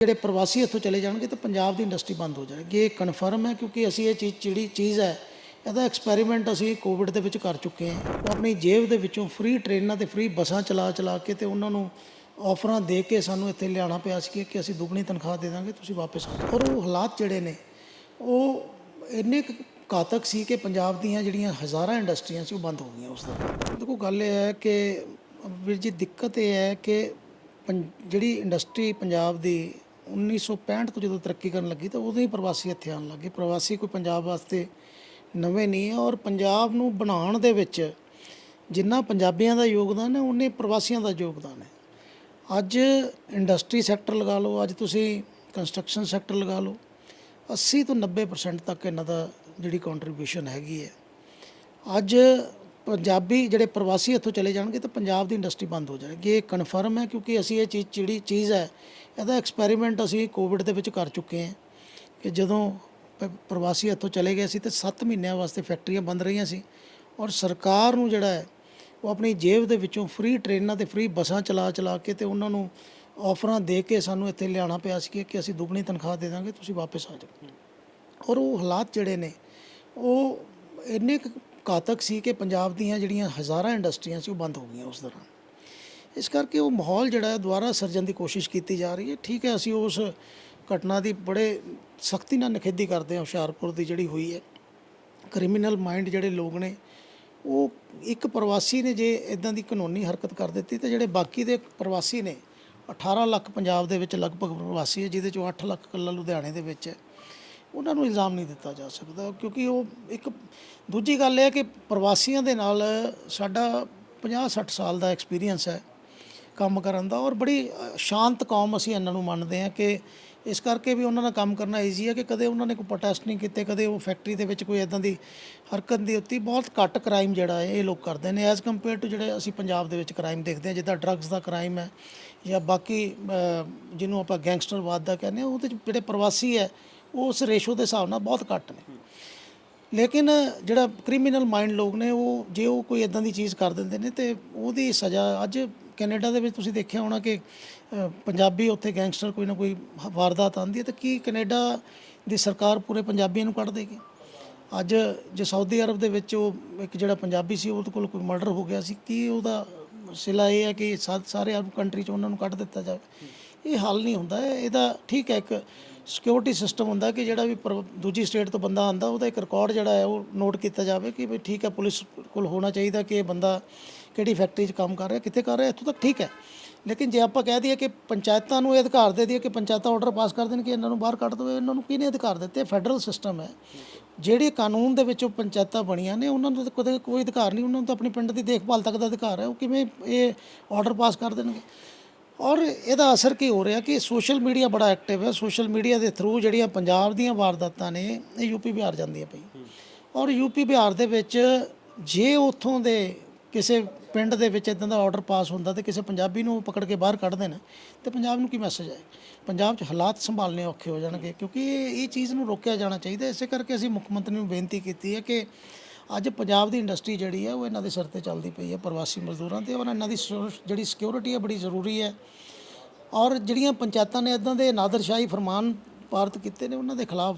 ਜਿਹੜੇ ਪ੍ਰਵਾਸੀ ਇੱਥੋਂ ਚਲੇ ਜਾਣਗੇ ਤਾਂ ਪੰਜਾਬ ਦੀ ਇੰਡਸਟਰੀ ਬੰਦ ਹੋ ਜਾਏਗੀ। ਇਹ ਕਨਫਰਮ ਹੈ ਕਿਉਂਕਿ ਅਸੀਂ ਇਹ ਚੀਜ਼, ਜਿਹੜੀ ਚੀਜ਼ ਹੈ, ਇਹਦਾ ਐਕਸਪੈਰੀਮੈਂਟ ਅਸੀਂ ਕੋਵਿਡ ਦੇ ਵਿੱਚ ਕਰ ਚੁੱਕੇ ਹਾਂ। ਉਹ ਆਪਣੀ ਜੇਬ ਦੇ ਵਿੱਚੋਂ ਫ੍ਰੀ ਟ੍ਰੇਨਾਂ ਤੇ ਫ੍ਰੀ ਬੱਸਾਂ ਚਲਾ ਚਲਾ ਕੇ ਤੇ ਉਹਨਾਂ ਨੂੰ ਆਫਰਾਂ ਦੇ ਕੇ ਸਾਨੂੰ ਇੱਥੇ ਲਿਆਉਣਾ ਪਿਆ ਸੀ ਕਿ ਅਸੀਂ ਦੁੱਗਣੀ ਤਨਖਾਹ ਦੇ ਦਾਂਗੇ, ਤੁਸੀਂ ਵਾਪਸ ਆ ਔਰ ਉਹ ਹਾਲਾਤ ਜਿਹੜੇ ਨੇ, ਉਹ ਇੰਨੇ ਕੁ ਘਾਤਕ ਸੀ ਕਿ ਪੰਜਾਬ ਦੀਆਂ ਜਿਹੜੀਆਂ ਹਜ਼ਾਰਾਂ ਇੰਡਸਟਰੀਆਂ ਸੀ ਉਹ ਬੰਦ ਹੋ ਗਈਆਂ ਉਸ ਦੌਰਾਨ। ਦੇਖੋ ਗੱਲ ਇਹ ਹੈ ਕਿ ਵੀਰ ਜੀ, ਦਿੱਕਤ ਇਹ ਹੈ ਕਿ ਪੰ- ਜਿਹੜੀ ਇੰਡਸਟਰੀ ਪੰਜਾਬ ਦੀ 1965 ਤੋਂ ਜਦੋਂ ਤਰੱਕੀ ਕਰਨ ਲੱਗੀ ਤਾਂ ਉਦੋਂ ਹੀ ਪ੍ਰਵਾਸੀ ਇੱਥੇ ਆਉਣ ਲੱਗੇ ਪ੍ਰਵਾਸੀ ਕੋਈ ਪੰਜਾਬ ਵਾਸਤੇ ਨਵੇਂ ਨਹੀਂ ਹੈ ਔਰ ਪੰਜਾਬ ਨੂੰ ਬਣਾਉਣ ਦੇ ਵਿੱਚ ਜਿੰਨਾ ਪੰਜਾਬੀਆਂ ਦਾ ਯੋਗਦਾਨ ਹੈ ਉਨੇ ਪ੍ਰਵਾਸੀਆਂ ਦਾ ਯੋਗਦਾਨ ਹੈ। ਅੱਜ ਇੰਡਸਟਰੀ ਸੈਕਟਰ ਲਗਾ ਲਓ, ਅੱਜ ਤੁਸੀਂ ਕੰਸਟਰਕਸ਼ਨ ਸੈਕਟਰ ਲਗਾ ਲਓ 80 ਤੋਂ 90% ਤੱਕ ਇਹਨਾਂ ਦਾ ਜਿਹੜੀ ਕੰਟਰੀਬਿਊਸ਼ਨ ਹੈਗੀ ਹੈ। ਅੱਜ ਪੰਜਾਬੀ ਜਿਹੜੇ ਪ੍ਰਵਾਸੀ ਇੱਥੋਂ ਚਲੇ ਜਾਣਗੇ ਤਾਂ ਪੰਜਾਬ ਦੀ ਇੰਡਸਟਰੀ ਬੰਦ ਹੋ ਜਾਏਗੀ ਇਹ ਕਨਫਰਮ ਹੈ ਕਿਉਂਕਿ ਅਸੀਂ ਇਹ ਚੀਜ਼, ਜਿਹੜੀ ਚੀਜ਼ ਹੈ, ਇਹਦਾ ਐਕਸਪੈਰੀਮੈਂਟ ਅਸੀਂ ਕੋਵਿਡ ਦੇ ਵਿੱਚ ਕਰ ਚੁੱਕੇ ਹਾਂ ਕਿ ਜਦੋਂ ਪ- ਪ੍ਰਵਾਸੀ ਇੱਥੋਂ ਚਲੇ ਗਏ ਸੀ ਤੇ 7 ਮਹੀਨਿਆਂ ਵਾਸਤੇ ਫੈਕਟਰੀਆਂ ਬੰਦ ਰਹੀਆਂ ਸੀ ਔਰ ਸਰਕਾਰ ਨੂੰ ਜਿਹੜਾ ਹੈ, ਉਹ ਆਪਣੀ ਜੇਬ ਦੇ ਵਿੱਚੋਂ ਫ੍ਰੀ ਟ੍ਰੇਨਾਂ ਤੇ ਫ੍ਰੀ ਬੱਸਾਂ ਚਲਾ ਚਲਾ ਕੇ ਤੇ ਉਹਨਾਂ ਨੂੰ ਆਫਰਾਂ ਦੇ ਕੇ ਸਾਨੂੰ ਇੱਥੇ ਲਿਆਉਣਾ ਪਿਆ ਸੀ ਕਿ- ਅਸੀਂ ਦੁੱਗਣੀ ਤਨਖਾਹ ਦੇ ਦਾਂਗੇ, ਤੁਸੀਂ ਵਾਪਸ ਆ ਜਾਓ। ਔਰ ਉਹ ਹਾਲਾਤ ਜਿਹੜੇ ਨੇ, ਉਹ ਇੰਨੇ ਕੁ ਘਾਤਕ ਸੀ ਕਿ ਪੰਜਾਬ ਦੀਆਂ ਜਿਹੜੀਆਂ ਹਜ਼ਾਰਾਂ ਇੰਡਸਟਰੀਆਂ ਸੀ ਉਹ ਬੰਦ ਹੋ ਗਈਆਂ ਉਸ ਦੌਰਾਨ। ਇਸ ਕਰਕੇ ਉਹ ਮਾਹੌਲ ਜਿਹੜਾ ਹੈ ਦੁਬਾਰਾ ਸਿਰਜਣ ਦੀ ਕੋਸ਼ਿਸ਼ ਕੀਤੀ ਜਾ ਰਹੀ ਹੈ। ਠੀਕ ਹੈ, ਅਸੀਂ ਉਸ ਘਟਨਾ ਦੀ ਬੜੇ ਸਖਤੀ ਨਾਲ ਨਿਖੇਧੀ ਕਰਦੇ ਹਾਂ, ਹੁਸ਼ਿਆਰਪੁਰ ਦੀ ਜਿਹੜੀ ਹੋਈ ਹੈ। ਕ੍ਰਿਮੀਨਲ ਮਾਈਂਡ ਜਿਹੜੇ ਲੋਕ ਨੇ, ਉਹ ਇੱਕ ਪ੍ਰਵਾਸੀ ਨੇ ਜੇ ਇਦਾਂ ਦੀ ਕਾਨੂੰਨੀ ਹਰਕਤ ਕਰ ਦਿੱਤੀ ਤੇ ਜਿਹੜੇ ਬਾਕੀ ਦੇ ਪ੍ਰਵਾਸੀ ਨੇ 18 ਲੱਖ ਪੰਜਾਬ ਦੇ ਵਿੱਚ ਲਗਭਗ ਪ੍ਰਵਾਸੀ ਹੈ, ਜਿਹਦੇ ਚੋਂ 8 ਲੱਖ ਇਕੱਲਾ ਲੁਧਿਆਣੇ ਦੇ ਵਿੱਚ ਹੈ। ਉਹਨਾਂ ਨੂੰ ਇਲਜ਼ਾਮ ਨਹੀਂ ਦਿੱਤਾ ਜਾ ਸਕਦਾ ਕਿਉਂਕਿ ਉਹ ਇੱਕ ਦੂਜੀ ਗੱਲ ਇਹ ਹੈ ਕਿ ਪ੍ਰਵਾਸੀਆਂ ਦੇ ਨਾਲ ਸਾਡਾ 50 60 ਸਾਲ ਦਾ ਐਕਸਪੀਰੀਅੰਸ ਹੈ ਕੰਮ ਕਰਨ ਦਾ ਔਰ ਬੜੀ ਸ਼ਾਂਤ ਕੌਮ ਅਸੀਂ ਇਹਨਾਂ ਨੂੰ ਮੰਨਦੇ ਹਾਂ ਕਿ ਇਸ ਕਰਕੇ ਵੀ ਉਹਨਾਂ ਨਾਲ ਕੰਮ ਕਰਨਾ ਈਜ਼ੀ ਹੈ ਕਿ ਕਦੇ ਉਹਨਾਂ ਨੇ ਕੋਈ ਪ੍ਰੋਟੈਸਟ ਨਹੀਂ ਕੀਤੇ, ਕਦੇ ਉਹ ਫੈਕਟਰੀ ਦੇ ਵਿੱਚ ਕੋਈ ਇਦਾਂ ਦੀ ਹਰਕਤ ਨਹੀਂ ਉੱਤੀ। ਬਹੁਤ ਘੱਟ ਕ੍ਰਾਈਮ ਜਿਹੜਾ ਹੈ, ਇਹ ਲੋਕ ਕਰਦੇ ਨੇ। ਐਜ਼ ਕੰਪੇਅਰ ਟੂ ਜਿਹੜੇ ਅਸੀਂ ਪੰਜਾਬ ਦੇ ਵਿੱਚ ਕ੍ਰਾਈਮ ਦੇਖਦੇ ਹਾਂ, ਜਿੱਦਾਂ ਡਰੱਗਸ ਦਾ ਕ੍ਰਾਈਮ ਹੈ ਜਾਂ ਬਾਕੀ ਜਿਹਨੂੰ ਆਪਾਂ ਗੈਂਗਸਟਰਵਾਦ ਦਾ ਕਹਿੰਦੇ ਹਾਂ, ਉਹਦੇ ਜਿਹੜੇ ਪ੍ਰਵਾਸੀ ਹੈ ਉਸ ਰੇਸ਼ੋ ਦੇ ਹਿਸਾਬ ਨਾਲ ਬਹੁਤ ਘੱਟ ਨੇ। ਲੇਕਿਨ ਜਿਹੜਾ ਕ੍ਰਿਮੀਨਲ ਮਾਈਂਡ ਲੋਕ ਨੇ, ਉਹ ਜੇ ਉਹ ਕੋਈ ਇਦਾਂ ਦੀ ਚੀਜ਼ ਕਰ ਦਿੰਦੇ ਨੇ, ਤੇ ਉਹਦੀ ਸਜ਼ਾ ਅੱਜ ਕੈਨੇਡਾ ਦੇ ਵਿੱਚ ਤੁਸੀਂ ਦੇਖਿਆ ਹੋਣਾ ਕਿ ਪੰਜਾਬੀ ਉੱਥੇ ਗੈਂਗਸਟਰ ਕੋਈ ਨਾ ਕੋਈ ਵਾਰਦਾਤ ਆਉਂਦੀ ਹੈ, ਤਾਂ ਕੀ ਕੈਨੇਡਾ ਦੀ ਸਰਕਾਰ ਪੂਰੇ ਪੰਜਾਬੀਆਂ ਨੂੰ ਕੱਢ ਦੇਗੀ? ਅੱਜ ਜੇ ਸਾਊਦੀ ਅਰਬ ਦੇ ਵਿੱਚ ਉਹ ਇੱਕ ਜਿਹੜਾ ਪੰਜਾਬੀ ਸੀ, ਉਹਦੇ ਕੋਲ ਕੋਈ ਮਰਡਰ ਹੋ ਗਿਆ ਸੀ, ਕੀ ਉਹਦਾ ਸਿਲਾ ਇਹ ਹੈ ਕਿ ਸਾ- ਸਾਰੇ ਅਰਬ ਕੰਟਰੀ ਚ ਉਹਨਾਂ ਨੂੰ ਕੱਢ ਦਿੱਤਾ ਜਾਵੇ? ਇਹ ਹੱਲ ਨਹੀਂ ਹੁੰਦਾ ਇਹਦਾ ਠੀਕ ਹੈ ਇੱਕ ਸਿਕਿਉਰਿਟੀ ਸਿਸਟਮ ਹੁੰਦਾ ਕਿ ਜਿਹੜਾ ਵੀ ਪਰ- ਦੂਜੀ ਸਟੇਟ ਤੋਂ ਬੰਦਾ ਆਂਦਾ ਉਹਦਾ ਇੱਕ ਰਿਕਾਰਡ ਜਿਹੜਾ ਹੈ, ਉਹ ਨੋਟ ਕੀਤਾ ਜਾਵੇ ਕਿ ਵੀ ਠੀਕ ਹੈ, ਪੁਲਿਸ ਕੋਲ ਹੋਣਾ ਚਾਹੀਦਾ ਕਿ ਇਹ ਬੰਦਾ ਕਿਹੜੀ ਫੈਕਟਰੀ 'ਚ ਕੰਮ ਕਰ ਰਿਹਾ, ਕਿੱਥੇ ਕਰ ਰਿਹਾ, ਇੱਥੋਂ ਤੱਕ ਠੀਕ ਹੈ। ਲੇਕਿਨ ਜੇ ਆਪਾਂ ਕਹਿ ਦਈਏ ਕਿ ਪੰਚਾਇਤਾਂ ਨੂੰ ਇਹ ਅਧਿਕਾਰ ਦੇ ਦਈਏ ਕਿ ਪੰਚਾਇਤਾਂ ਆਰਡਰ ਪਾਸ ਕਰ ਦੇਣ ਕਿ ਇਹਨਾਂ ਨੂੰ ਬਾਹਰ ਕੱਢ ਦਿਓ ਇਹਨਾਂ ਨੂੰ ਕਿਹਨੇ ਅਧਿਕਾਰ ਦਿੱਤੇ? ਫੈਡਰਲ ਸਿਸਟਮ ਹੈ। ਜਿਹੜੇ ਕਾਨੂੰਨ ਦੇ ਵਿੱਚ ਉਹ ਪੰਚਾਇਤਾਂ ਬਣੀਆਂ ਨੇ, ਉਹਨਾਂ ਨੂੰ ਤਾਂ ਕਦੇ ਕੋਈ ਅਧਿਕਾਰ ਨਹੀਂ, ਉਹਨਾਂ ਨੂੰ ਤਾਂ ਆਪਣੇ ਪਿੰਡ ਦੀ ਦੇਖਭਾਲ ਤੱਕ ਦਾ ਅਧਿਕਾਰ ਹੈ, ਉਹ ਕਿਵੇਂ ਇਹ ਆਰਡਰ ਪਾਸ ਕਰ ਦੇਣਗੇ? ਔਰ ਇਹਦਾ ਅਸਰ ਕੀ ਹੋ ਰਿਹਾ ਕਿ ਸੋਸ਼ਲ ਮੀਡੀਆ ਬੜਾ ਐਕਟਿਵ ਹੈ। ਸੋਸ਼ਲ ਮੀਡੀਆ ਦੇ ਥਰੂ ਜਿਹੜੀਆਂ ਪੰਜਾਬ ਦੀਆਂ ਵਾਰਦਾਤਾਂ ਨੇ, ਇਹ ਯੂਪੀ ਬਿਹਾਰ ਜਾਂਦੀਆਂ ਪਈ ਔਰ ਯੂਪੀ ਬਿਹਾਰ ਦੇ ਵਿੱਚ ਜੇ ਉੱਥੋਂ ਦੇ ਕਿਸੇ ਪਿੰਡ ਦੇ ਵਿੱਚ ਇਦਾਂ ਦਾ ਆਰਡਰ ਪਾਸ ਹੁੰਦਾ ਤੇ ਕਿਸੇ ਪੰਜਾਬੀ ਨੂੰ ਪਕੜ ਕੇ ਬਾਹਰ ਕੱਢ ਦੇਣ, ਤੇ ਪੰਜਾਬ ਨੂੰ ਕੀ ਮੈਸੇਜ ਆਏ? ਪੰਜਾਬ 'ਚ ਹਾਲਾਤ ਸੰਭਾਲਣੇ ਔਖੇ ਹੋ ਜਾਣਗੇ ਕਿਉਂਕਿ ਇਹ ਇਹ ਚੀਜ਼ ਨੂੰ ਰੋਕਿਆ ਜਾਣਾ ਚਾਹੀਦਾ। ਇਸੇ ਕਰਕੇ ਅਸੀਂ ਮੁੱਖ ਮੰਤਰੀ ਨੂੰ ਬੇਨਤੀ ਕੀਤੀ ਹੈ ਕਿ ਅੱਜ ਪੰਜਾਬ ਦੀ ਇੰਡਸਟਰੀ ਜਿਹੜੀ ਹੈ, ਉਹ ਇਹਨਾਂ ਦੇ ਸਿਰ ਤੇ ਚੱਲਦੀ ਪਈ ਹੈ ਪ੍ਰਵਾਸੀ ਮਜ਼ਦੂਰਾਂ ਤੇ ਔਰ ਇਹਨਾਂ ਦੀ ਸੁਰ- ਜਿਹੜੀ ਸਿਕਿਉਰਿਟੀ ਹੈ, ਬੜੀ ਜ਼ਰੂਰੀ ਹੈ। ਔਰ ਜਿਹੜੀਆਂ ਪੰਚਾਇਤਾਂ ਨੇ ਇਦਾਂ ਦੇ ਨਾਦਰਸ਼ਾਹੀ ਫਰਮਾਨ ਪਾਰਿਤ ਕੀਤੇ ਨੇ, ਉਹਨਾਂ ਦੇ ਖਿਲਾਫ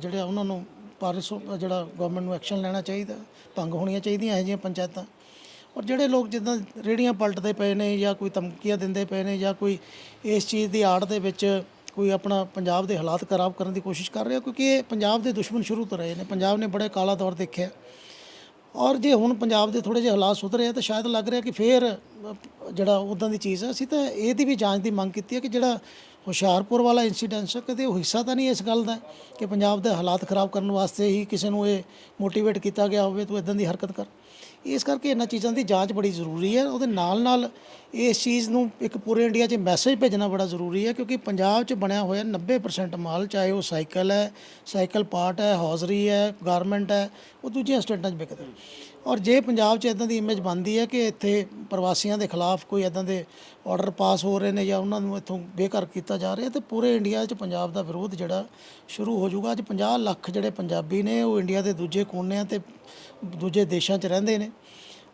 ਜਿਹੜੇ ਉਹਨਾਂ ਨੂੰ ਪਾਰਿਸ, ਜਿਹੜਾ ਗਵਰਨਮੈਂਟ ਨੂੰ ਐਕਸ਼ਨ ਲੈਣਾ ਚਾਹੀਦਾ ਭੰਗ ਹੋਣੀਆਂ ਚਾਹੀਦੀਆਂ ਇਹੋ ਜਿਹੀਆਂ ਪੰਚਾਇਤਾਂ। ਔਰ ਜਿਹੜੇ ਲੋਕ ਜਿੱਦਾਂ ਰੇੜੀਆਂ ਪਲਟਦੇ ਪਏ ਨੇ ਜਾਂ ਕੋਈ ਧਮਕੀਆਂ ਦਿੰਦੇ ਪਏ ਨੇ ਜਾਂ ਕੋਈ ਇਸ ਚੀਜ਼ ਦੀ ਆੜ ਦੇ ਵਿੱਚ ਕੋਈ ਆਪਣਾ ਪੰਜਾਬ ਦੇ ਹਾਲਾਤ ਖਰਾਬ ਕਰਨ ਦੀ ਕੋਸ਼ਿਸ਼ ਕਰ ਰਿਹਾ, ਕਿਉਂਕਿ ਇਹ ਪੰਜਾਬ ਦੇ ਦੁਸ਼ਮਣ ਸ਼ੁਰੂ ਤੋਂ ਰਹੇ ਨੇ। ਪੰਜਾਬ ਨੇ ਬੜੇ ਕਾਲਾ ਦੌਰ ਦੇਖਿਆ। ਔਰ ਜੇ ਹੁਣ ਪੰਜਾਬ ਦੇ ਥੋੜੇ ਜਿਹੇ ਹਾਲਾਤ ਸੁਧਰੇ ਆ, ਤਾਂ ਸ਼ਾਇਦ ਲੱਗ ਰਿਹਾ ਕਿ ਫੇਰ ਜਿਹੜਾ ਉਦਾਂ ਦੀ ਚੀਜ਼ ਹੈ ਅਸੀਂ ਤਾਂ ਇਹਦੀ ਵੀ ਜਾਂਚ ਦੀ ਮੰਗ ਕੀਤੀ ਹੈ ਕਿ ਜਿਹੜਾ ਹੁਸ਼ਿਆਰਪੁਰ ਵਾਲਾ ਇਨਸੀਡੈਂਸ ਹੈ ਕਦੇ ਉਹ ਹਿੱਸਾ ਤਾਂ ਨਹੀਂ ਇਸ ਗੱਲ ਦਾ ਕਿ ਪੰਜਾਬ ਦੇ ਹਾਲਾਤ ਖਰਾਬ ਕਰਨ ਵਾਸਤੇ ਹੀ ਕਿਸੇ ਨੂੰ ਇਹ ਮੋਟੀਵੇਟ ਕੀਤਾ ਗਿਆ ਹੋਵੇ, ਤੂੰ ਇਦਾਂ ਦੀ ਹਰਕਤ ਕਰ। ਇਸ ਕਰਕੇ ਇਹਨਾਂ ਚੀਜ਼ਾਂ ਦੀ ਜਾਂਚ ਬੜੀ ਜ਼ਰੂਰੀ ਹੈ। ਉਹਦੇ ਨਾਲ ਨਾਲ ਇਸ ਚੀਜ਼ ਨੂੰ ਇੱਕ ਪੂਰੇ ਇੰਡੀਆ 'ਚ ਮੈਸੇਜ ਭੇਜਣਾ ਬੜਾ ਜ਼ਰੂਰੀ ਹੈ, ਕਿਉਂਕਿ ਪੰਜਾਬ 'ਚ ਬਣਿਆ ਹੋਇਆ 90% ਮਾਲ, ਚਾਹੇ ਉਹ ਸਾਈਕਲ ਹੈ, ਸਾਈਕਲ ਪਾਰਟ ਹੈ, ਹੌਜ਼ਰੀ ਹੈ ਗਾਰਮੈਂਟ ਹੈ, ਉਹ ਦੂਜੀਆਂ ਸਟੇਟਾਂ 'ਚ ਵਿਕਦਾ। ਔਰ ਜੇ ਪੰਜਾਬ 'ਚ ਇਦਾਂ ਦੀ ਇਮੇਜ ਬਣਦੀ ਹੈ ਕਿ ਇੱਥੇ ਪ੍ਰਵਾਸੀਆਂ ਦੇ ਖਿਲਾਫ ਕੋਈ ਇਦਾਂ ਦੇ ਆਰਡਰ ਪਾਸ ਹੋ ਰਹੇ ਨੇ ਜਾਂ ਉਹਨਾਂ ਨੂੰ ਇੱਥੋਂ ਬੇਘਰ ਕੀਤਾ ਜਾ ਰਿਹਾ, ਤੇ ਪੂਰੇ ਇੰਡੀਆ 'ਚ ਪੰਜਾਬ ਦਾ ਵਿਰੋਧ ਜਿਹੜਾ ਸ਼ੁਰੂ ਹੋ ਜਾਊਗਾ। ਅੱਜ 50 ਲੱਖ ਜਿਹੜੇ ਪੰਜਾਬੀ ਨੇ, ਉਹ ਇੰਡੀਆ ਦੇ ਦੂਜੇ ਕੋਨਿਆਂ ਤੇ ਦੂਜੇ ਦੇਸ਼ਾਂ 'ਚ ਰਹਿੰਦੇ ਨੇ।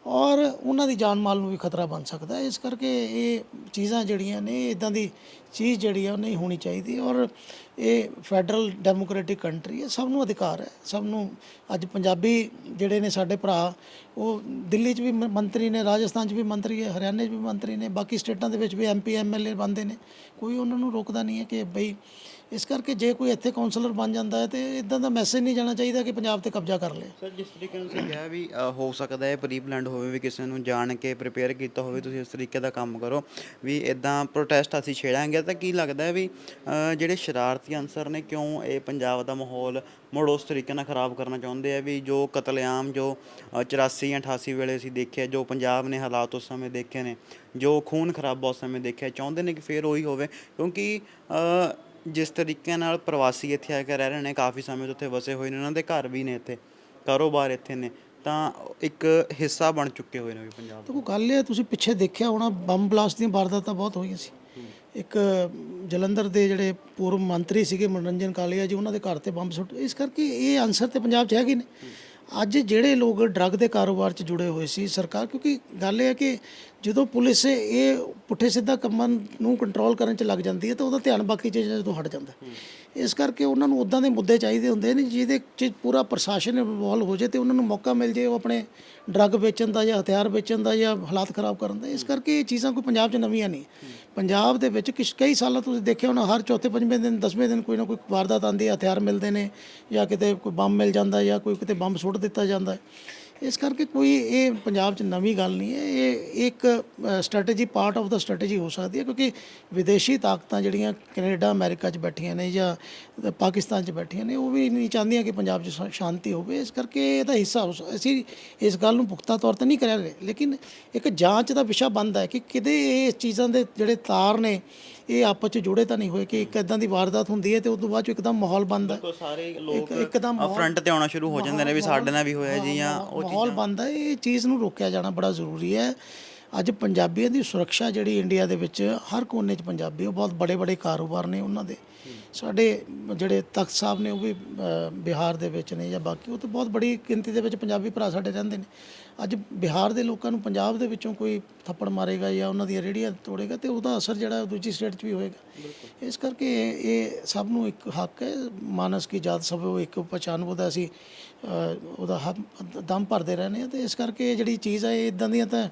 ਔਰ ਉਹਨਾਂ ਦੀ ਜਾਨ ਮਾਲ ਨੂੰ ਵੀ ਖਤਰਾ ਬਣ ਸਕਦਾ ਹੈ। ਇਸ ਕਰਕੇ ਇਹ ਚੀਜ਼ਾਂ ਜਿਹੜੀਆਂ ਨੇ ਇਦਾਂ ਦੀ ਚੀਜ਼ ਜਿਹੜੀ ਆ, ਉਹ ਨਹੀਂ ਹੋਣੀ ਚਾਹੀਦੀ। ਔਰ ਇਹ ਫੈਡਰਲ ਡੈਮੋਕ੍ਰੈਟਿਕ ਕੰਟਰੀ ਹੈ, ਸਭ ਨੂੰ ਅਧਿਕਾਰ ਹੈ। ਸਭ ਨੂੰ ਅੱਜ ਪੰਜਾਬੀ ਜਿਹੜੇ ਨੇ ਸਾਡੇ ਭਰਾ, ਉਹ ਦਿੱਲੀ 'ਚ ਵੀ ਮੰਤਰੀ ਨੇ, ਰਾਜਸਥਾਨ 'ਚ ਵੀ ਮੰਤਰੀ ਹੈ, ਹਰਿਆਣੇ 'ਚ ਵੀ ਮੰਤਰੀ ਨੇ, ਬਾਕੀ ਸਟੇਟਾਂ ਦੇ ਵਿੱਚ ਵੀ ਐਮਪੀ ਐਮਐਲਏ ਬਣਦੇ ਨੇ। ਕੋਈ ਉਹਨਾਂ ਨੂੰ ਰੋਕਦਾ ਨਹੀਂ ਹੈ ਕਿ ਬਈ ਇਸ ਕਰਕੇ ਜੇ ਕੋਈ ਇੱਥੇ ਕਾਉਂਸਲਰ ਬਣ ਜਾਂਦਾ ਹੈ ਤੇ ਇਦਾਂ ਦਾ ਮੈਸੇਜ ਨਹੀਂ ਜਾਣਾ ਚਾਹੀਦਾ ਕਿ ਪੰਜਾਬ ਤੇ ਕਬਜ਼ਾ ਕਰ ਲਿਆ ਸਰ ਜਿਸ ਤਰੀਕੇ ਨਾਲ ਤੁਸੀਂ ਕਿਹਾ ਵੀ ਅ, ਹੋ ਸਕਦਾ ਹੈ ਪ੍ਰੀ ਪਲਾਨਡ ਹੋਵੇ ਵੀ ਕਿਸੇ ਨੂੰ ਜਾਣ ਕੇ ਪ੍ਰਿਪੇਅਰ ਕੀਤਾ ਹੋਵੇ ਤੁਸੀਂ ਇਸ ਤਰੀਕੇ ਦਾ ਕੰਮ ਕਰੋ ਵੀ ਇਦਾਂ ਪ੍ਰੋਟੈਸਟ ਅਸੀਂ ਛੇੜਾਂਗੇ। ਤਾਂ ਕੀ ਲੱਗਦਾ ਹੈ ਵੀ ਅ, ਜਿਹੜੇ ਸ਼ਰਾਰਤੀ ਅਨਸਰ ਨੇ ਕਿਉਂ ਇਹ ਪੰਜਾਬ ਦਾ ਮਾਹੌਲ ਮੁੜ ਉਸ ਤਰੀਕੇ ਨਾਲ ਖਰਾਬ ਕਰਨਾ ਚਾਹੁੰਦੇ ਆ ਵੀ ਜੋ ਕਤਲੇਆਮ ਜੋ ਅ, 84 ਜਾਂ 88 ਵੇਲੇ ਅਸੀਂ ਦੇਖਿਆ ਜੋ ਪੰਜਾਬ ਨੇ ਹਾਲਾਤ ਉਸ ਸਮੇਂ ਦੇਖੇ ਨੇ ਜੋ ਖੂਨ ਖਰਾਬ ਉਸ ਸਮੇਂ ਦੇਖਿਆ ਚਾਹੁੰਦੇ ਨੇ ਕਿ ਫੇਰ ਉਹੀ ਹੋਵੇ? ਕਿਉਂਕਿ ਅ, ਜਿਸ ਤਰੀਕੇ ਨਾਲ ਪ੍ਰਵਾਸੀ ਇੱਥੇ ਆ ਕੇ ਰਹਿ ਰਹੇ ਨੇ ਕਾਫੀ ਸਮੇਂ ਤੋਂ ਇੱਥੇ ਵਸੇ ਹੋਏ ਨੇ ਉਹਨਾਂ ਦੇ ਘਰ ਵੀ ਨੇ ਇੱਥੇ ਕਾਰੋਬਾਰ ਇੱਥੇ ਨੇ ਤਾਂ ਇੱਕ ਹਿੱਸਾ ਬਣ ਚੁੱਕੇ ਹੋਏ ਨੇ ਵੀ ਪੰਜਾਬ ਤਾਂ ਕੋਈ ਗੱਲ ਹੈ ਤੁਸੀਂ ਪਿੱਛੇ ਦੇਖਿਆ ਹੋਣਾ ਬੰਬ ਬਲਾਸਟ ਦੀਆਂ ਵਾਰਦਾਤਾਂ ਬਹੁਤ ਹੋਈਆਂ ਸੀ। ਇੱਕ ਜਲੰਧਰ ਦੇ ਜਿਹੜੇ ਪੂਰਵ ਮੰਤਰੀ ਸੀਗੇ ਮਨੋਰੰਜਨ ਕਾਲੀਆ ਜੀ ਉਹਨਾਂ ਦੇ ਘਰ ਤੇ ਬੰਬ ਸੁੱਟ ਇਸ ਕਰਕੇ ਇਹ ਆਨਸਰ ਤੇ ਪੰਜਾਬ 'ਚ ਹੈਗੇ ਨੇ। ਅੱਜ ਜਿਹੜੇ ਲੋਕ ਡਰੱਗ ਦੇ ਕਾਰੋਬਾਰ 'ਚ ਜੁੜੇ ਹੋਏ ਸੀ ਸਰਕਾਰ ਕਿਉਂਕਿ ਗੱਲ ਇਹ ਹੈ ਕਿ ਜਦੋਂ ਪੁਲਿਸ ਇਹ ਪੁੱਠੇ ਸਿੱਧਾ ਕੰਮਾਂ ਨੂੰ ਕੰਟਰੋਲ ਕਰਨ 'ਚ ਲੱਗ ਜਾਂਦੀ ਹੈ ਤਾਂ ਉਹਦਾ ਧਿਆਨ ਬਾਕੀ ਚੀਜ਼ਾਂ ਤੋਂ ਹਟ ਜਾਂਦਾ। ਇਸ ਕਰਕੇ ਉਹਨਾਂ ਨੂੰ ਉਦਾਂ ਦੇ ਮੁੱਦੇ ਚਾਹੀਦੇ ਹੁੰਦੇ ਨੇ ਜਿਹਦੇ 'ਚ ਪੂਰਾ ਪ੍ਰਸ਼ਾਸਨ ਇਨਵੋਲਵ ਹੋ ਜਾਏ ਤੇ ਉਹਨਾਂ ਨੂੰ ਮੌਕਾ ਮਿਲ ਜਾਏ ਉਹ ਆਪਣੇ ਡਰੱਗ ਵੇਚਣ ਦਾ ਜਾਂ ਹਥਿਆਰ ਵੇਚਣ ਦਾ ਜਾਂ ਹਾਲਾਤ ਖਰਾਬ ਕਰਨ ਦਾ। ਇਸ ਕਰਕੇ ਇਹ ਚੀਜ਼ਾਂ ਕੋਈ ਪੰਜਾਬ 'ਚ ਨਵੀਆਂ ਨਹੀਂ। ਪੰਜਾਬ ਦੇ ਵਿੱਚ ਕਿਸ ਕਈ ਸਾਲਾਂ ਤੁਸੀਂ ਦੇਖਿਆ ਹੋਣਾ, ਹਰ ਚੌਥੇ ਪੰਜਵੇਂ ਦਿਨ, ਦਸਵੇਂ ਦਿਨ ਕੋਈ ਨਾ ਕੋਈ ਵਾਰਦਾਤ ਆਉਂਦੀ ਹੈ, ਹਥਿਆਰ ਮਿਲਦੇ ਨੇ ਜਾਂ ਕਿਤੇ ਕੋਈ ਬੰਬ ਮਿਲ ਜਾਂਦਾ ਜਾਂ ਕੋਈ ਕਿਤੇ ਬੰਬ ਸੁੱਟ ਦਿੱਤਾ ਜਾਂਦਾ ਇਸ ਕਰਕੇ ਕੋਈ ਇਹ ਪੰਜਾਬ 'ਚ ਨਵੀਂ ਗੱਲ ਨਹੀਂ ਹੈ। ਇਹ ਇੱਕ ਸਟ੍ਰੈਟਜੀ ਪਾਰਟ ਆਫ ਦਾ ਸਟ੍ਰੈਟਜੀ ਹੋ ਸਕਦੀ ਹੈ ਕਿਉਂਕਿ ਵਿਦੇਸ਼ੀ ਤਾਕਤਾਂ ਜਿਹੜੀਆਂ ਕੈਨੇਡਾ, ਅਮਰੀਕਾ 'ਚ ਬੈਠੀਆਂ ਨੇ ਜਾਂ ਪਾਕਿਸਤਾਨ 'ਚ ਬੈਠੀਆਂ ਨੇ, ਉਹ ਵੀ ਨਹੀਂ ਚਾਹੁੰਦੀਆਂ ਕਿ ਪੰਜਾਬ 'ਚ ਸ਼ਾਂਤੀ ਹੋਵੇ। ਇਸ ਕਰਕੇ ਇਹਦਾ ਹਿੱਸਾ ਅਸੀਂ ਇਸ ਗੱਲ ਨੂੰ ਪੁਖਤਾ ਤੌਰ ਤੇ ਨਹੀਂ ਕਰਿਆ ਲੇਕਿਨ ਇੱਕ ਜਾਂਚ ਦਾ ਵਿਸ਼ਾ ਬਣਦਾ ਹੈ ਕਿ ਕਿਤੇ ਇਹ ਚੀਜ਼ਾਂ ਦੇ ਜਿਹੜੇ ਤਾਰ ਨੇ ਇਹ ਆਪਸ 'ਚ ਜੁੜੇ ਤਾਂ ਨਹੀਂ ਹੋਏ ਕਿ ਇੱਕ ਇਦਾਂ ਦੀ ਵਾਰਦਾਤ ਹੁੰਦੀ ਹੈ ਤੇ ਉਸ ਤੋਂ ਬਾਅਦ 'ਚ ਇੱਕਦਮ ਮਾਹੌਲ ਬਣਦਾ ਹੈ। ਸਾਰੇ ਲੋਕ ਇੱਕਦਮ ਫਰੰਟ ਤੇ ਆਉਣਾ ਸ਼ੁਰੂ ਹੋ ਜਾਂਦੇ ਨੇ ਵੀ ਸਾਡੇ ਨਾਲ ਵੀ ਹੋਇਆ ਜੀ ਜਾਂ ਉਹ ਮਾਹੌਲ ਬਣਦਾ ਹੈ, ਇਹ ਚੀਜ਼ ਨੂੰ ਰੋਕਿਆ ਜਾਣਾ ਬੜਾ ਜ਼ਰੂਰੀ ਹੈ। ਅੱਜ ਪੰਜਾਬੀਆਂ ਦੀ ਸੁਰੱਖਿਆ ਜਿਹੜੀ ਇੰਡੀਆ ਦੇ ਵਿੱਚ ਹਰ ਕੋਨੇ 'ਚ ਪੰਜਾਬੀ ਉਹ ਬਹੁਤ ਬੜੇ ਬੜੇ ਕਾਰੋਬਾਰ ਨੇ ਉਹਨਾਂ ਦੇ। ਸਾਡੇ ਜਿਹੜੇ ਤਖਤ ਸਾਹਿਬ ਨੇ ਉਹ ਵੀ ਬਿਹਾਰ ਦੇ ਵਿੱਚ ਨੇ ਜਾਂ ਬਾਕੀ ਉਹ ਤੇ ਬਹੁਤ ਬੜੀ ਗਿਣਤੀ ਦੇ ਵਿੱਚ ਪੰਜਾਬੀ ਭਰਾ ਸਾਡੇ ਰਹਿੰਦੇ ਨੇ। ਅੱਜ ਬਿਹਾਰ ਦੇ ਲੋਕਾਂ ਨੂੰ ਪੰਜਾਬ ਦੇ ਵਿੱਚੋਂ ਕੋਈ ਥੱਪੜ ਮਾਰੇਗਾ ਜਾਂ ਉਹਨਾਂ ਦੀਆਂ ਰੇੜੀਆਂ ਤੋੜੇਗਾ ਤੇ ਉਹਦਾ ਅਸਰ ਜਿਹੜਾ ਦੂਜੀ ਸਟੇਟ 'ਚ ਵੀ ਹੋਏਗਾ। ਇਸ ਕਰਕੇ ਇਹ- ਸਭ ਨੂੰ ਇੱਕ ਹੱਕ ਹੈ ਮਾਨਸ ਕੀ ਜਾਤ ਸਭ ਉਹ ਇੱਕ ਪਛਾਣ ਉਹਦਾ ਅਸੀਂ ਉਹਦਾ ਦਮ ਭਰਦੇ ਰਹਿੰਦੇ ਆ ਤੇ ਇਸ ਕਰਕੇ ਇਹ ਜਿਹੜੀ ਚੀਜ਼ ਹੈ ਇਹ ਇਦਾਂ ਦੀਆਂ ਤਾਂ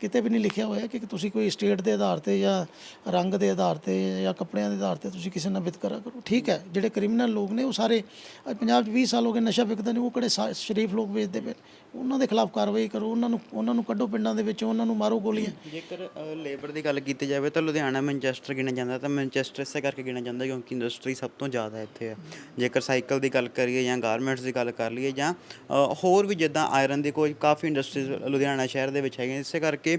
ਕਿਤੇ ਵੀ ਨਹੀਂ ਲਿਖਿਆ ਹੋਇਆ ਕਿ ਤੁਸੀਂ ਕੋਈ ਸਟੇਟ ਦੇ ਆਧਾਰ ਤੇ ਜਾਂ ਰੰਗ ਦੇ ਆਧਾਰ ਤੇ ਜਾਂ ਕੱਪੜਿਆਂ ਦੇ ਆਧਾਰ ਤੇ ਤੁਸੀਂ ਕਿਸੇ ਨਾਲ ਵਿਤਕਰਾ ਕਰੋ। ਠੀਕ ਹੈ, ਜਿਹੜੇ ਕ੍ਰਿਮੀਨਲ ਲੋਕ ਨੇ ਉਹ ਸਾਰੇ, ਅੱਜ ਪੰਜਾਬ 'ਚ 20 ਸਾਲ ਹੋ ਗਏ ਨਸ਼ਾ ਵਿਕਦਾ ਨਹੀਂ, ਉਹ ਕਿਹੜੇ ਸਾ- ਸ਼ਰੀਫ ਲੋਕ ਵੇਚਦੇ ਪਏ ਉਹਨਾਂ ਦੇ ਖਿਲਾਫ ਕਾਰਵਾਈ ਕਰੋ, ਉਹਨਾਂ ਨੂੰ ਉਹਨਾਂ ਨੂੰ ਕੱਢੋ ਪਿੰਡਾਂ ਦੇ ਵਿੱਚੋਂ, ਉਹਨਾਂ ਨੂੰ ਮਾਰੋ ਗੋਲੀਆਂ। ਜੇਕਰ ਲੇਬਰ ਦੀ ਗੱਲ ਕੀਤੀ ਜਾਵੇ ਤਾਂ ਲੁਧਿਆਣਾ ਮੈਨਚੈਸਟਰ ਗਿਣਿਆ ਜਾਂਦਾ ਤਾਂ ਮੈਨਚੈਸਟਰ ਇਸੇ ਕਰਕੇ ਗਿਣਿਆ ਜਾਂਦਾ ਕਿਉਂਕਿ ਇੰਡਸਟਰੀ ਸਭ ਤੋਂ ਜ਼ਿਆਦਾ ਇੱਥੇ ਹੈ ਜੇਕਰ ਸਾਈਕਲ ਦੀ ਗੱਲ ਕਰੀਏ ਜਾਂ ਗਾਰਮੈਂਟਸ ਦੀ ਗੱਲ ਕਰ ਲਈਏ ਜਾਂ ਹੋਰ ਵੀ ਜਿੱਦਾਂ ਆਇਰਨ ਦੀ ਕੋਈ ਕਾਫੀ ਇੰਡਸਟਰੀਜ਼ ਲੁਧਿਆਣਾ ਸ਼ਹਿਰ ਦੇ ਵਿੱਚ ਹੈਗੀਆਂ ਇਸੇ ਕਰਕੇ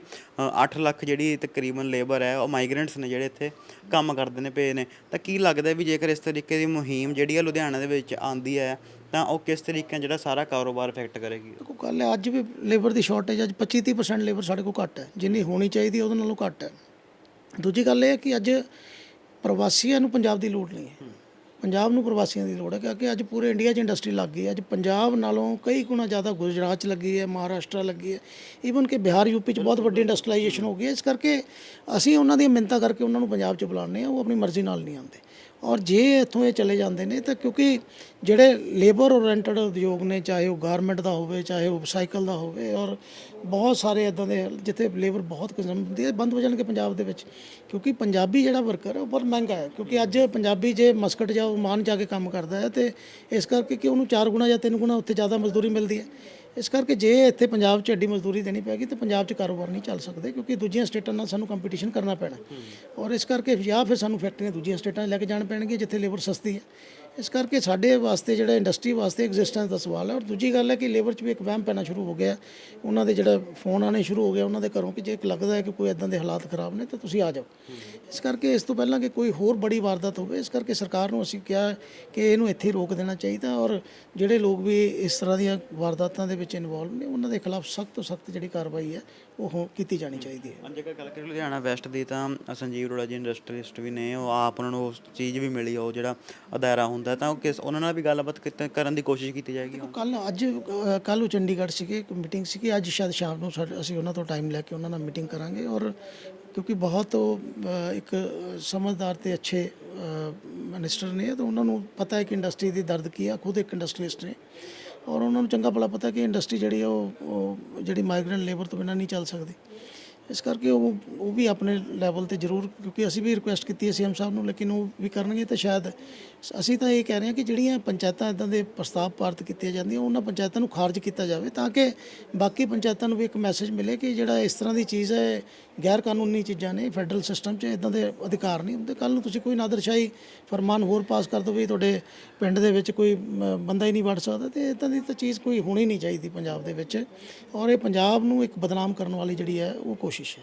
8 ਲੱਖ ਜਿਹੜੀ ਤਕਰੀਬਨ ਲੇਬਰ ਹੈ, ਉਹ ਮਾਈਗ੍ਰੈਂਟਸ ਨੇ ਜਿਹੜੇ ਇੱਥੇ ਕੰਮ ਕਰਦੇ ਨੇ, ਪਏ ਨੇ। ਤਾਂ ਕੀ ਲੱਗਦਾ ਵੀ ਜੇਕਰ ਇਸ ਤਰੀਕੇ ਦੀ ਮੁਹਿੰਮ ਜਿਹੜੀ ਹੈ ਲੁਧਿਆਣਾ ਦੇ ਵਿੱਚ ਆਂਦੀ ਹੈ ਤਾਂ ਉਹ ਕਿਸ ਤਰੀਕੇ ਨਾਲ ਜਿਹੜਾ ਸਾਰਾ ਕਾਰੋਬਾਰ ਇਫੈਕਟ ਕਰੇਗੀ? ਦੇਖੋ ਗੱਲ ਹੈ ਅੱਜ ਵੀ ਲੇਬਰ ਦੀ ਸ਼ਾਰਟੇਜ ਅੱਜ 25 30% ਲੇਬਰ ਸਾਡੇ ਕੋਲ ਘੱਟ ਹੈ। ਜਿੰਨੀ ਹੋਣੀ ਚਾਹੀਦੀ ਉਹਦੇ ਨਾਲੋਂ ਘੱਟ ਹੈ। ਦੂਜੀ ਗੱਲ ਇਹ ਹੈ ਕਿ ਅੱਜ ਪ੍ਰਵਾਸੀਆਂ ਨੂੰ ਪੰਜਾਬ ਦੀ ਲੋੜ ਨਹੀਂ ਹੈ। ਪੰਜਾਬ ਨੂੰ ਪ੍ਰਵਾਸੀਆਂ ਦੀ ਲੋੜ ਹੈ ਕਿਉਂਕਿ ਅੱਜ ਪੂਰੇ ਇੰਡੀਆ 'ਚ ਇੰਡਸਟਰੀ ਲੱਗ ਗਈ ਹੈ। ਅੱਜ ਪੰਜਾਬ ਨਾਲੋਂ ਕਈ ਗੁਣਾ ਜ਼ਿਆਦਾ ਗੁਜਰਾਤ 'ਚ ਲੱਗੀ ਹੈ ਮਹਾਰਾਸ਼ਟਰ ਲੱਗੀ ਹੈ। ਈਵਨ ਕਿ ਬਿਹਾਰ ਯੂਪੀ 'ਚ ਬਹੁਤ ਵੱਡੀ ਇੰਡਸਟਰੀਲਾਈਜੇਸ਼ਨ ਹੋ ਗਈ ਹੈ। ਇਸ ਕਰਕੇ ਅਸੀਂ ਉਹਨਾਂ ਦੀਆਂ ਮਿੰਨਤਾਂ ਕਰਕੇ ਉਹਨਾਂ ਨੂੰ ਪੰਜਾਬ 'ਚ ਬੁਲਾਉਂਦੇ ਆ ਉਹ ਆਪਣੀ ਮਰਜ਼ੀ ਨਾਲ ਨਹੀਂ ਆਉਂਦੇ। ਔਰ ਜੇ ਇੱਥੋਂ ਇਹ ਚਲੇ ਜਾਂਦੇ ਨੇ ਤਾਂ ਕਿਉਂਕਿ ਜਿਹੜੇ ਲੇਬਰ ਓਰੀਐਂਟਡ ਉਦਯੋਗ ਨੇ, ਚਾਹੇ ਉਹ ਗਾਰਮੈਂਟ ਦਾ ਹੋਵੇ, ਚਾਹੇ ਉਹ ਸਾਈਕਲ ਦਾ ਹੋਵੇ ਔਰ ਬਹੁਤ ਸਾਰੇ ਇਦਾਂ ਦੇ ਜਿੱਥੇ ਲੇਬਰ ਬਹੁਤ ਕੰਜ਼ਮ ਹੁੰਦੀ ਹੈ, ਬੰਦ ਹੋ ਜਾਣਗੇ ਪੰਜਾਬ ਦੇ ਵਿੱਚ। ਕਿਉਂਕਿ ਪੰਜਾਬੀ ਜਿਹੜਾ ਵਰਕਰ ਹੈ ਉਹ ਬਹੁਤ ਮਹਿੰਗਾ ਹੈ, ਕਿਉਂਕਿ ਅੱਜ ਪੰਜਾਬੀ ਜੇ ਮਸਕਟ ਜਾਂ ਮਾਨ ਜਾ ਕੇ ਕੰਮ ਕਰਦਾ ਹੈ ਤੇ ਇਸ ਕਰਕੇ ਕਿ ਉਹਨੂੰ ਚਾਰ ਗੁਣਾ ਜਾਂ ਤਿੰਨ ਗੁਣਾ ਉੱਥੇ ਜ਼ਿਆਦਾ ਮਜ਼ਦੂਰੀ ਮਿਲਦੀ ਹੈ। ਇਸ ਕਰਕੇ ਜੇ ਇੱਥੇ ਪੰਜਾਬ 'ਚ ਐਡੀ ਮਜ਼ਦੂਰੀ ਦੇਣੀ ਪੈਗੀ ਤਾਂ ਪੰਜਾਬ 'ਚ ਕਾਰੋਬਾਰ ਨਹੀਂ ਚੱਲ ਸਕਦੇ ਕਿਉਂਕਿ ਦੂਜੀਆਂ ਸਟੇਟਾਂ ਨਾਲ ਸਾਨੂੰ ਕੰਪੀਟੀਸ਼ਨ ਕਰਨਾ ਪੈਣਾ। ਔਰ ਇਸ ਕਰਕੇ ਜਾਂ ਫਿਰ ਸਾਨੂੰ ਫੈਕਟਰੀਆਂ ਦੂਜੀਆਂ ਸਟੇਟਾਂ 'ਚ ਲੈ ਕੇ ਜਾਣ ਪੈਣਗੀਆਂ ਜਿੱਥੇ ਲੇਬਰ ਸਸਤੀ ਹੈ। ਇਸ ਕਰਕੇ ਸਾਡੇ ਵਾਸਤੇ ਜਿਹੜਾ ਇੰਡਸਟਰੀ ਵਾਸਤੇ ਐਗਜ਼ਿਸਟੈਂਸ ਦਾ ਸਵਾਲ ਹੈ ਔਰ ਦੂਜੀ ਗੱਲ ਹੈ ਕਿ ਲੇਬਰ 'ਚ ਵੀ ਇੱਕ ਵਹਿਮ ਪੈਣਾ ਸ਼ੁਰੂ ਹੋ ਗਿਆ ਉਹਨਾਂ ਦੇ ਜਿਹੜਾ ਫੋਨ ਆਣੇ ਸ਼ੁਰੂ ਹੋ ਗਿਆ ਉਹਨਾਂ ਦੇ ਘਰੋਂ ਕਿ ਜੇ ਲੱਗਦਾ ਹੈ ਕਿ ਕੋਈ ਇਦਾਂ ਦੇ ਹਾਲਾਤ ਖਰਾਬ ਨੇ ਤਾਂ ਤੁਸੀਂ ਆ ਜਾਓ। ਇਸ ਕਰਕੇ ਇਸ ਤੋਂ ਪਹਿਲਾਂ ਕਿ ਕੋਈ ਹੋਰ ਬੜੀ ਵਾਰਦਾਤ ਹੋਵੇ, ਇਸ ਕਰਕੇ ਸਰਕਾਰ ਨੂੰ ਅਸੀਂ ਕਿਹਾ ਕਿ ਇਹਨੂੰ ਇੱਥੇ ਰੋਕ ਦੇਣਾ ਚਾਹੀਦਾ ਔਰ ਜਿਹੜੇ ਲੋਕ ਵੀ ਇਸ ਤਰ੍ਹਾਂ ਦੀਆਂ ਵਾਰਦਾਤਾਂ ਦੇ ਵਿੱਚ ਇਨਵੋਲਵ ਨੇ, ਉਹਨਾਂ ਦੇ ਖਿਲਾਫ ਸਖਤ ਤੋਂ ਸਖਤ ਜਿਹੜੀ ਕਾਰਵਾਈ ਹੈ ਉਹ ਕੀਤੀ ਜਾਣੀ ਚਾਹੀਦੀ ਹੈ। ਜੇਕਰ ਗੱਲ ਕਰੀਏ ਲੁਧਿਆਣਾ ਵੈਸਟ ਦੀ ਤਾਂ ਸੰਜੀਵ ਅਰੋੜਾ ਜੀ ਇੰਡਸਟਰੀਸਟ ਵੀ ਨੇ ਉਹ ਆਪ ਉਹਨਾਂ ਨੂੰ ਉਸ ਚੀਜ਼ ਵੀ ਮਿਲੀ ਉਹ ਜਿਹੜਾ ਅਦਾਰਾ ਹੁੰਦਾ ਤਾਂ ਉਹ ਕਿਸ ਉਹਨਾਂ ਨਾਲ ਵੀ ਗੱਲਬਾਤ ਕੀਤਾ- ਕਰਨ ਦੀ ਕੋਸ਼ਿਸ਼ ਕੀਤੀ ਜਾਏਗੀ ਕੱਲ ਅੱਜ ਕੱਲ ਉਹ ਚੰਡੀਗੜ੍ਹ ਸੀਗੇ ਇੱਕ ਮੀਟਿੰਗ ਸੀਗੀ ਅੱਜ ਸ਼ਾਇਦ ਸ਼ਾਮ ਨੂੰ ਸਾਡੇ- ਅਸੀਂ ਉਹਨਾਂ ਤੋਂ ਟਾਈਮ ਲੈ ਕੇ ਉਹਨਾਂ ਨਾਲ ਮੀਟਿੰਗ ਕਰਾਂਗੇ ਔਰ ਕਿਉਂਕਿ ਬਹੁਤ ਉਹ ਅ, ਇੱਕ ਸਮਝਦਾਰ ਤੇ ਅੱਛੇ ਮਿਨਿਸਟਰ ਨੇ ਤਾਂ ਉਹਨਾਂ ਨੂੰ ਪਤਾ ਹੈ ਕਿ ਇੰਡਸਟਰੀ ਦੀ ਦਰਦ ਕੀ ਆ ਖੁਦ ਇੱਕ ਇੰਡਸਟਰੀਲਿਸਟ ਨੇ। ਔਰ ਉਹਨਾਂ ਨੂੰ ਚੰਗਾ ਭਲਾ ਪਤਾ ਕਿ ਇੰਡਸਟਰੀ ਜਿਹੜੀ ਆ ਉਹ ਉਹ ਜਿਹੜੀ ਮਾਈਗ੍ਰੈਂਟ ਲੇਬਰ ਤੋਂ ਬਿਨਾਂ ਨਹੀਂ ਚੱਲ ਸਕਦੀ। ਇਸ ਕਰਕੇ ਉਹ ਉਹ ਵੀ ਆਪਣੇ ਲੈਵਲ ਤੇ ਜ਼ਰੂਰ, ਕਿਉਂਕਿ ਅਸੀਂ ਵੀ ਰਿਕੁਐਸਟ ਕੀਤੀ ਹੈ ਸੀਐਮ ਸਾਹਿਬ ਨੂੰ, ਲੇਕਿਨ ਉਹ ਵੀ ਕਰਨਗੇ ਤਾਂ ਸ਼ਾਇਦ ਅਸੀਂ ਤਾਂ ਇਹ ਕਹਿ ਰਹੇ ਹਾਂ ਕਿ ਜਿਹੜੀਆਂ ਪੰਚਾਇਤਾਂ ਇਦਾਂ ਦੇ ਪ੍ਰਸਤਾਵ ਪਾਰਿਤ ਕੀਤੀਆਂ ਜਾਂਦੀਆਂ, ਉਹਨਾਂ ਪੰਚਾਇਤਾਂ ਨੂੰ ਖਾਰਜ ਕੀਤਾ ਜਾਵੇ ਤਾਂ ਕਿ ਬਾਕੀ ਪੰਚਾਇਤਾਂ ਨੂੰ ਵੀ ਇੱਕ ਮੈਸੇਜ ਮਿਲੇ ਕਿ ਜਿਹੜਾ ਇਸ ਤਰ੍ਹਾਂ ਦੀ ਚੀਜ਼ ਹੈ ਗੈਰ ਕਾਨੂੰਨੀ ਚੀਜ਼ਾਂ ਨੇ ਫੈਡਰਲ ਸਿਸਟਮ 'ਚ ਇਦਾਂ ਦੇ ਅਧਿਕਾਰ ਨਹੀਂ ਹੁੰਦੇ। ਕੱਲ ਨੂੰ ਤੁਸੀਂ ਕੋਈ ਨਾਦਰਸ਼ਾਹੀ ਫਰਮਾਨ ਹੋਰ ਪਾਸ ਕਰ ਦਿਓ ਵੀ ਤੁਹਾਡੇ ਪਿੰਡ ਦੇ ਵਿੱਚ ਕੋਈ ਬੰਦਾ ਹੀ ਨਹੀਂ ਵੜ ਸਕਦਾ ਤੇ ਇਦਾਂ ਦੀ ਤਾਂ ਚੀਜ਼ ਕੋਈ ਹੋਣੀ ਨਹੀਂ ਚਾਹੀਦੀ ਪੰਜਾਬ ਦੇ ਵਿੱਚ। ਔਰ ਇਹ ਪੰਜਾਬ ਨੂੰ ਇੱਕ ਬਦਨਾਮ ਕਰਨ ਵਾਲੀ ਜਿਹੜੀ ਹੈ, ਉਹ ਕੋਸ਼ਿਸ਼ ਹੈ